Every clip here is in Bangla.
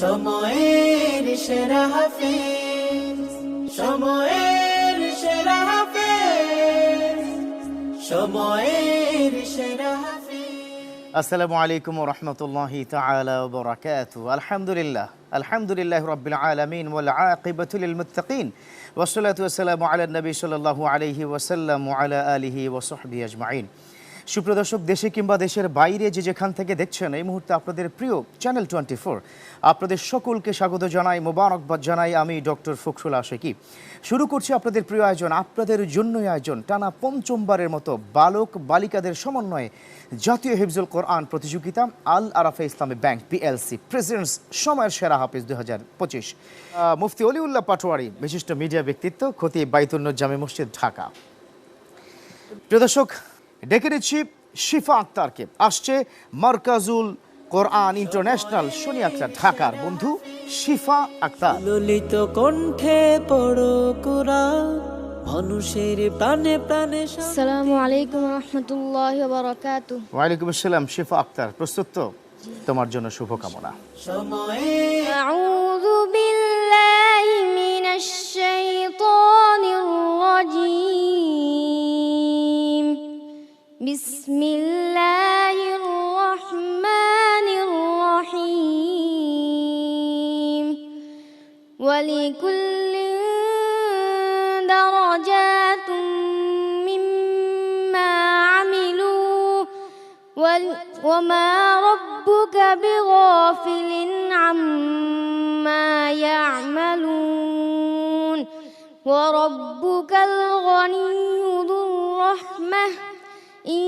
সময়ের সেরা হাফিজ সময়ের সেরা হাফিজ সময়ের সেরা হাফিজ আসসালামু আলাইকুম রহমতুল্লাহি তাআলা ওয়া বারাকাতুহু আলহামদুলিল্লাহ আলহামদুলিল্লাহ রাব্বিল আলামিন ওয়াল আকিবাতু লিল মুত্তাকিন ওয়াসসালাতু ওয়াসসালামু আলা নবী সাল্লাল্লাহু আলাইহি ওয়াসাল্লাম ওয়া আলা আলিহি ওয়া সাহবিহি আজমাইন সুপ্রদর্শক দেশে কিংবা দেশের বাইরে যে যেখান থেকে দেখছেন, এই মুহূর্তে আপনাদের প্রিয় চ্যানেল টোয়েন্টি ফোর আপনাদের সকলকে স্বাগত জানাই, মোবারকবাদ জানাই আমি ডক্টর ফখরুল আশেকি। শুরু করছি আপনাদের প্রিয় আয়োজন, আপনাদের জন্যই আয়োজন, টানা পঞ্চমবারের মতো বালক বালিকাদের সমন্বয়ে জাতীয় হিফজুল কোরআন প্রতিযোগিতা, আল আরাফে ইসলামী ব্যাংক পিএলসি প্রেসিডেন্টস সময়ের সেরা হাফিজ দু হাজার পঁচিশ। মুফতি অলিউল্লাহ পাটোয়ারি, বিশিষ্ট মিডিয়া ব্যক্তিত্ব খতি বাইতুন্নর জামে মসজিদ, ঢাকা। প্রিয় দর্শক ডেকে নিচ্ছি শিফা আক্তারকে। আসছে মার্কাজুল কোরআন ইন্টারন্যাশনাল শনি আক্তার ঢাকার বন্ধু শিফা আক্তার। ললিত কণ্ঠে পড়ো কোরআন মানুষের প্রাণে প্রাণে আসসালামু আলাইকুম রহমতুল্লাহ ওয়া বারাকাতুহু। আসসালাম শিফা আক্তার প্রস্তুত তো? তোমার জন্য শুভকামনা। আউযু বিল্লাহি মিনাশ শাইতানির রাজিম। بسم الله الرحمن الرحيم. ولكل درجات مما عملوا. وما ربك بغافل عما يعملون. وربك الغني ذو الرحمة. إن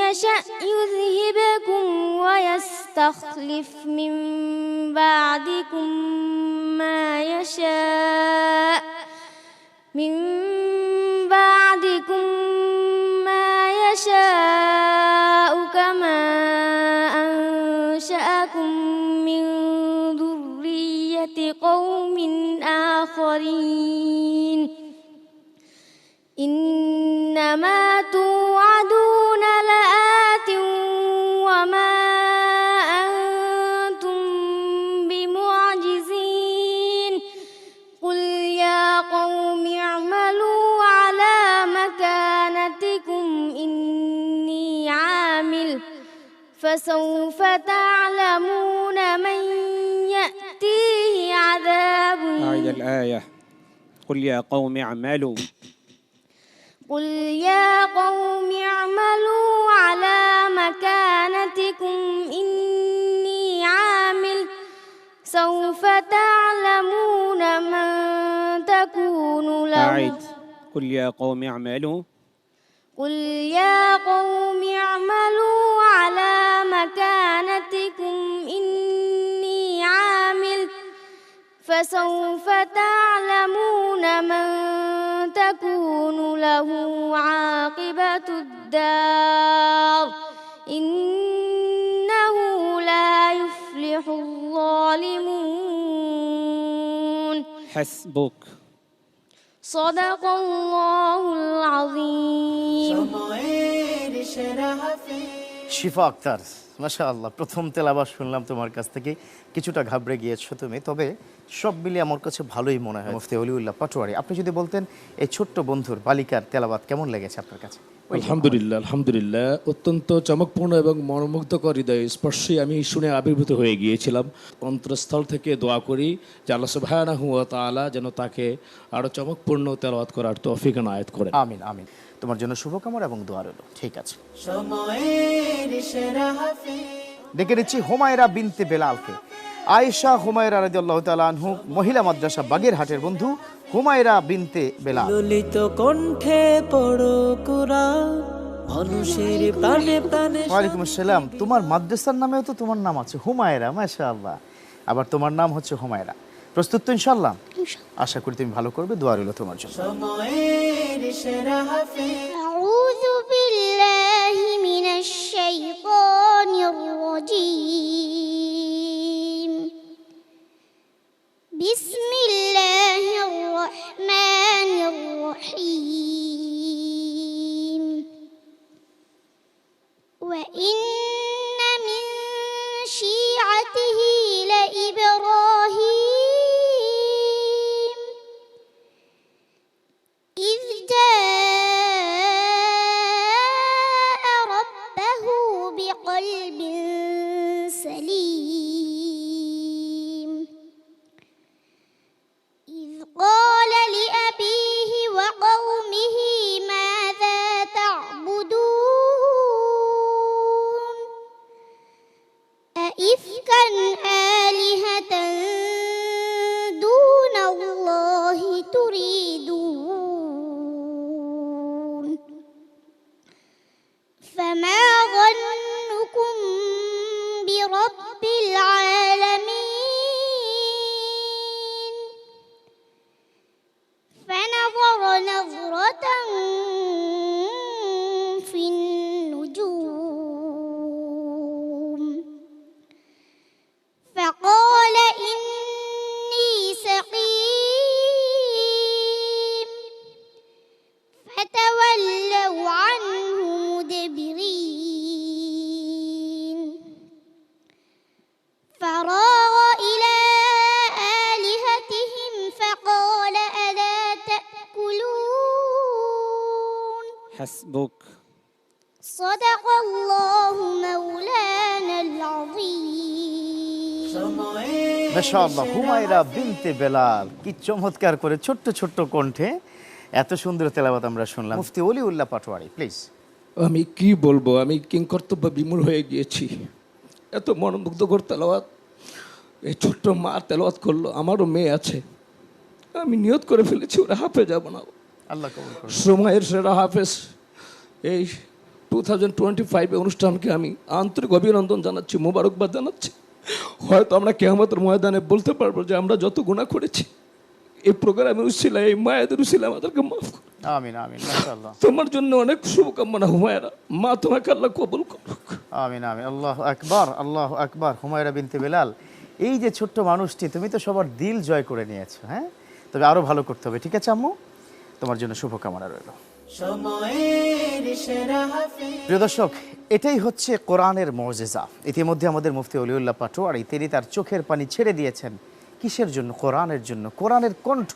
يشأ يذهبكم ويستخلف من بعدكم ما يشاء من بعدكم ما يشاء كما أنشأكم من ذرية قوم آخرين. إنما فسوف تعلمون من يأتيه عذاب. أعد الآية. قل يا قوم اعملوا. قل يا قوم اعملوا على مكانتكم إني عامل. سوف تعلمون من تكون له. أعد قل يا قوم اعملوا. قل يا قوم اعملوا على مكانتكم إني عامل فسوف تعلمون من تكون له عاقبة الدار إنه لا يفلح الظالمون حسبك. صدق الله العظيم Şifa aktarız. মাশা আল্লাহ প্রথম তেলাবাস শুনলাম তোমার কাছ থেকে। কিছুটা ঘাবড়ে গিয়েছো তুমি তবে সব মিলিয়ে আমার কাছে ভালোই মনে হয় মুফতি অলিউল্লাহ পাটোয়ারি। আপনি যদি বলতেন এই ছোট্ট বন্ধুর বালিকার তেলাবাত কেমন লেগেছে আপনার কাছে? আলহামদুলিল্লাহ আলহামদুলিল্লাহ। অত্যন্ত চমকপূর্ণ এবং মনোমুগ্ধকর হৃদয় স্পর্শে আমি শুনে আবির্ভূত হয়ে গিয়েছিলাম। অন্তরস্থল থেকে দোয়া করি যে আল্লাহ তাআলা যেন তাকে আরও চমকপূর্ণ তেলাওয়াত করার তৌফিক আনায়াত করেন। আমিন আমিন। তোমার জন্য শুভকামনা এবং দোয়া রইল। ঠিক আছে। ডেকে নিচ্ছি হুমায়রা বিনতে বেলালকে। আয়েশা হুমায়রা রাদিয়াল্লাহু তাআলা আনহু মহিলা মাদ্রাসা বাগেরহাটের বন্ধু হুমায়রা বিনতে বেলাল। ললিত কণ্ঠে পড়ো কুরআন মানুষের প্রাণে প্রাণে ওয়ালাইকুম আসসালাম। তোমার মাদ্রাসার নামেও তো তোমার নাম আছে হুমায়রা মাশাআল্লাহ। আবার তোমার নাম হচ্ছে হুমায়রা। প্রস্তুত তো ইনশাল্লাহ আশা করি তুমি ভালো করবে দোয়া রইল তোমার জন্য। حسبك صدق الله مولانا العظيم সময়ের মাশাআল্লাহ হুমায়রা বিনতে বেলাল কি চমৎকার করে ছোট্ট ছোট্ট কণ্ঠে এত সুন্দর তেলাওয়াত আমরা শুনলাম মুফতি অলিউল্লাহ পাটোয়ারি প্লিজ আমি কি বলবো আমি কিংকর্তব্য বিমূল হয়ে গিয়েছি এত মনোমুগ্ধকর তেলাওয়াত এই ছোট্ট মা তেলাওয়াত করলো আমারও মেয়ে আছে আমি নিয়ত করে ফেলেছি ওরা হাফে যাব না আল্লাহ কবুল করুন সময়ের সেরা হাফেজ। এই টু থাউজেন্ড টোয়েন্টি ফাইভে অনুষ্ঠানকে আমি আন্তরিক অভিনন্দন জানাচ্ছি মোবারকবাদ জানাচ্ছি। হয়তো আমরা কেয়ামতের ময়দানে বলতে পারব যে আমরা যত গুণা করেছি এই প্রোগ্রামে উচ্ছিলা এই মায়েদের উচ্ছিলা আমাদেরকে মাফ করো। আমিন আমিন তোমার জন্য অনেক শুভকামনা হুমায়রা। মা তোমাকে আল্লাহ কবুল করুক। আমিন আমিন। আল্লাহ আকবার আল্লাহ আকবার হুমায়রা বিনতে বেলাল। এই যে ছোট্ট মানুষটি তুমি তো সবার দিল জয় করে নিয়েছো হ্যাঁ? তবে আরও ভালো করতে হবে ঠিক আছে আম্মু? তোমার জন্য শুভকামনা রইল। প্রিয় দর্শক এটাই হচ্ছে কোরআনের মজেজা। ইতিমধ্যে আমাদের মুফতি অলিউল্লাহ পাটোয়ারি তিনি তার চোখের পানি ছেড়ে দিয়েছেন। কিসের জন্য? কোরআনের জন্য। কোরআনের কণ্ঠ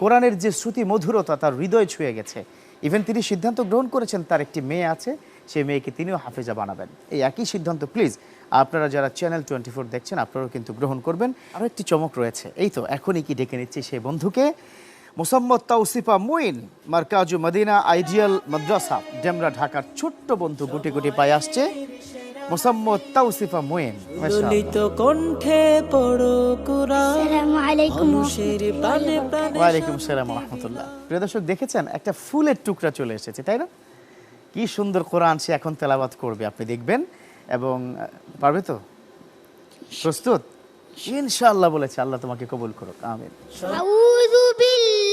কোরআনের যে শ্রুতি মধুরতা তার হৃদয় ছুঁয়ে গেছে। ইভেন তিনি সিদ্ধান্ত গ্রহণ করেছেন তার একটি মেয়ে আছে সেই মেয়েকে তিনিও হাফেজা বানাবেন। এই একই সিদ্ধান্ত প্লিজ আপনারা যারা চ্যানেল টোয়েন্টি ফোর দেখছেন আপনারাও কিন্তু গ্রহণ করবেন। আরও একটি চমক রয়েছে। এই তো এখনই কি ডেকে নিচ্ছি সেই বন্ধুকে। মোসাম্মদ তাউসিফা মুইন মার্কাজু মদিনা আইডিয়াল মাদ্রাসা ডেমরা ঢাকার ছোট্ট বন্ধু গুটি গুটি পায়ে আসছে তাউসিফা মুইন। ললিত কণ্ঠে পড়ো কুরআন। ওয়া আলাইকুম আসসালাম ওয়া রাহমাতুল্লাহ। প্রিয় দর্শক দেখেছেন একটা ফুলের টুকরা চলে এসেছে তাই না? কি সুন্দর কোরআন সে এখন তেলাবাত করবে আপনি দেখবেন। এবং পারবে তো? প্রস্তুত? ইনশাআল্লাহ বলেছে আল্লাহ তোমাকে কবুল করুক আমিন। আউযু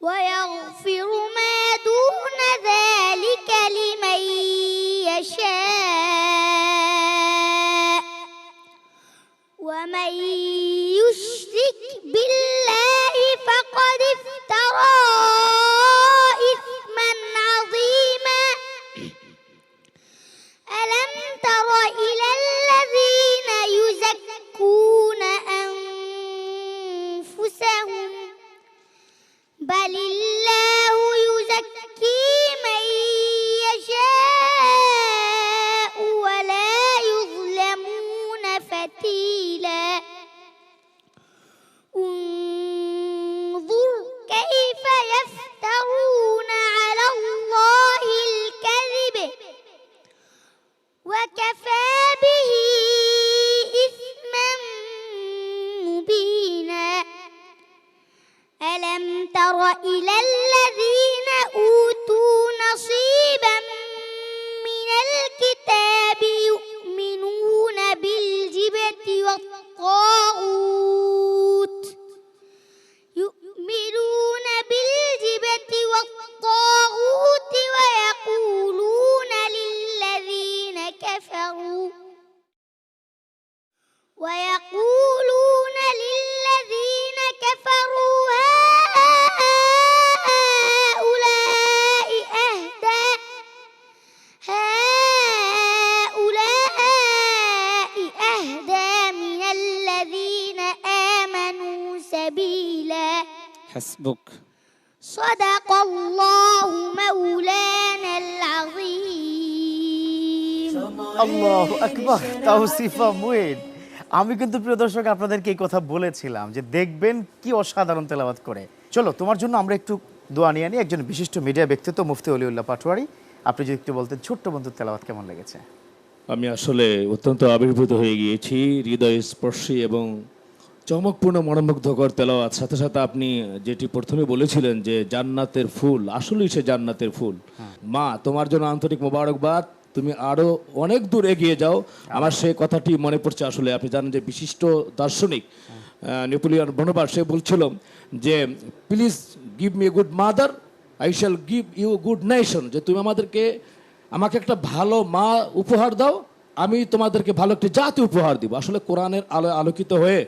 ويغفر حسبك صدق الله مولانا العظيم আল্লাহ আকবার তাওসিফা মুইন আমি কিন্তু প্রিয় দর্শক আপনাদেরকে এই কথা বলেছিলাম যে দেখবেন কি অসাধারণ তেলাওয়াত করে চলো তোমার জন্য আমরা একটু দোয়া নিয়ে নিই একজন বিশিষ্ট মিডিয়া ব্যক্তিত্ব মুফতি অলিউল্লাহ পাটোয়ারি আপনি যদি একটু বলতেন ছোট্ট বন্ধুর তেলাওয়াত কেমন লেগেছে আমি আসলে অত্যন্ত আবির্ভূত হয়ে গিয়েছি হৃদয় স্পর্শী এবং চমকপূর্ণ মনোমুগ্ধকর তেলাওয়াত। সাথে সাথে আপনি যেটি প্রথমে বলেছিলেন যে জান্নাতের ফুল আসলেই সে জান্নাতের ফুল। মা তোমার জন্য আন্তরিক মোবারকবাদ। তুমি আরও অনেক দূর এগিয়ে যাও। আমার সেই কথাটি মনে পড়ছে আসলে। আপনি জানেন যে বিশিষ্ট দার্শনিক নেপোলিয়ন বনবার সে বলছিল যে please give me a good mother I shall give you good nation যে তুমি আমাদেরকে আমাকে একটা ভালো মা উপহার দাও আমি তোমাদেরকে ভালো একটি জাতি উপহার দিব। আসলে কোরআনের আলো আলোকিত হয়ে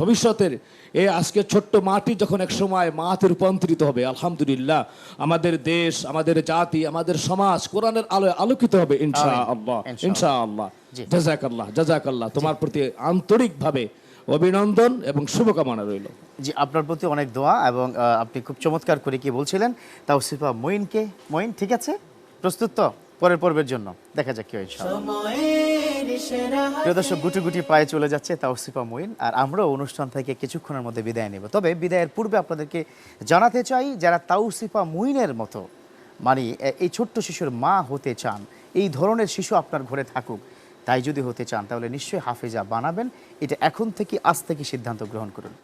ভবিষ্যতের এই আজকে ছোট্ট মাটি যখন এক সময় মাতে রূপান্তরিত হবে আলহামদুলিল্লাহ আমাদের দেশ আমাদের জাতি আমাদের সমাজ কোরআনের আলোয় আলোকিত হবে ইনশা আল্লাহ ইনশা আল্লাহ জি। জাজাকাল্লাহ জাজাকাল্লাহ তোমার প্রতি আন্তরিকভাবে অভিনন্দন এবং শুভকামনা রইল। জি আপনার প্রতি অনেক দোয়া এবং আপনি খুব চমৎকার করে কি বলছিলেন? তাওসিফা মঈনকে মঈন ঠিক আছে? প্রস্তুত তো? পরের পর্বের জন্য। দেখা যাক কি হয় সেরা প্রিয় দর্শক, গুটি গুটি পায়ে চলে যাচ্ছে তাওসিফা মঈন আর আমরাও অনুষ্ঠান থেকে কিছুক্ষণের মধ্যে বিদায় নেব। তবে বিদায়ের পূর্বে আপনাদেরকে জানাতে চাই, যারা তাওসিফা মঈনের মতো মানে এই ছোট্ট শিশুর মা হতে চান, এই ধরনের শিশু আপনার ঘরে থাকুক, তাই যদি হতে চান, তাহলে নিশ্চয়ই হাফেজা বানাবেন। এটা এখন থেকে, আজ থেকে সিদ্ধান্ত গ্রহণ করুন।